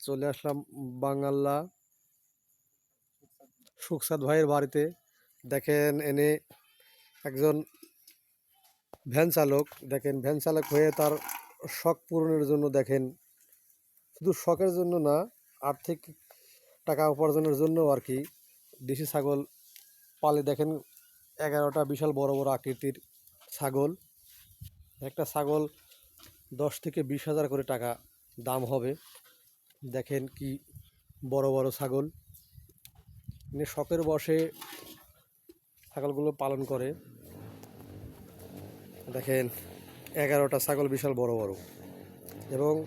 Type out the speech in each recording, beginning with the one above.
চলে আসলাম বাঙ্গাল্লা সুখসাদ ভাইয়ের বাড়িতে। দেখেন, এনে একজন ভ্যান চালক। দেখেন, ভ্যান চালক হয়ে তার শখ পূরণের জন্য দেখেন। শুধু শখের জন্য না, আর্থিক টাকা উপার্জনের জন্য আর কি। দেশি ছাগল পালে দেখেন, এগারোটা বিশাল বড় বড় আকৃতির ছাগল। একটা ছাগল দশ থেকে বিশ হাজার করে টাকা দাম হবে। দেখেন কি বড় বড় ছাগল। ইনি শখের বসে ছাগলগুলো পালন করে। দেখেন, এগারোটা ছাগল বিশাল বড় বড়। এবং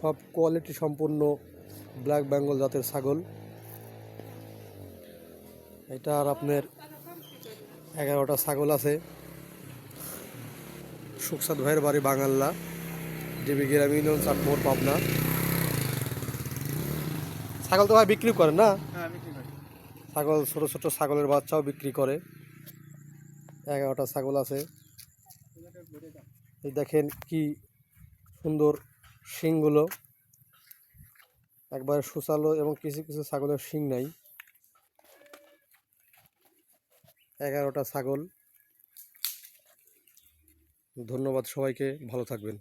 সব কোয়ালিটি সম্পূর্ণ ব্ল্যাক বেঙ্গল জাতের ছাগল। এটা আর আপনার এগারোটা ছাগল আছে। সুখসাদ ভাইয়ের বাড়ি বাঙাল্লা। ডিবি গ্রাম ইউনিয়ন চাটমোর পাবনা। ছাগল তো ভাই বিক্রি করে না? হ্যাঁ ছাগল ছোট ছোট ছাগলের বাচ্চাও বিক্রি করে। এগারোটা ছাগল আছে। এই দেখেন কি সুন্দর শিংগুলো। একবারে সুচালো এবং কিছু কিছু ছাগলের শিং নাই। এগারোটা ছাগল। ধন্যবাদ সবাইকে ভালো থাকবেন।